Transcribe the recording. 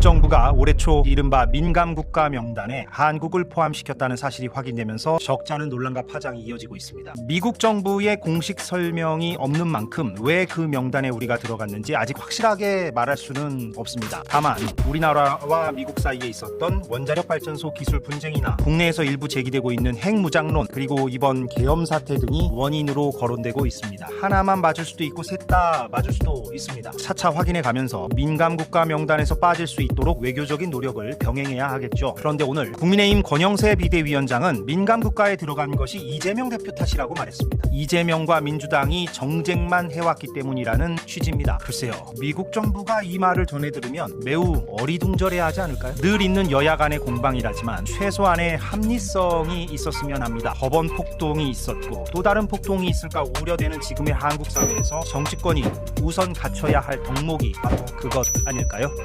정부가 올해 초 이른바 민감 국가 명단에 한국을 포함시켰다는 사실이 확인되면서 적잖은 논란과 파장이 이어지고 있습니다. 미국 정부의 공식 설명이 없는 만큼 왜 그 명단에 우리가 들어갔는지 아직 확실하게 말할 수는 없습니다. 다만 우리나라와 미국 사이에 있었던 원자력 발전소 기술 분쟁이나 국내에서 일부 제기되고 있는 핵무장론 그리고 이번 계엄 사태 등이 원인으로 거론되고 있습니다. 하나만 맞을 수도 있고 셋 다 맞을 수도 있습니다. 차차 확인해 가면서 민감 국가 명단에서 빠질 수 있 도록 외교적인 노력을 병행해야 하겠죠. 그런데 오늘 국민의힘 권영세 비대위원장은 민감 국가에 들어간 것이 이재명 대표 탓이라고 말했습니다. 이재명과 민주당이 정쟁만 해왔기 때문이라는 취지입니다. 글쎄요, 미국 정부가 이 말을 전해 들으면 매우 어리둥절해야 하지 않을까요? 늘 있는 여야 간의 공방이라지만 최소한의 합리성이 있었으면 합니다. 법원 폭동이 있었고 또 다른 폭동이 있을까 우려되는 지금의 한국 사회에서 정치권이 우선 갖춰야 할 덕목이 바로 그것 아닐까요?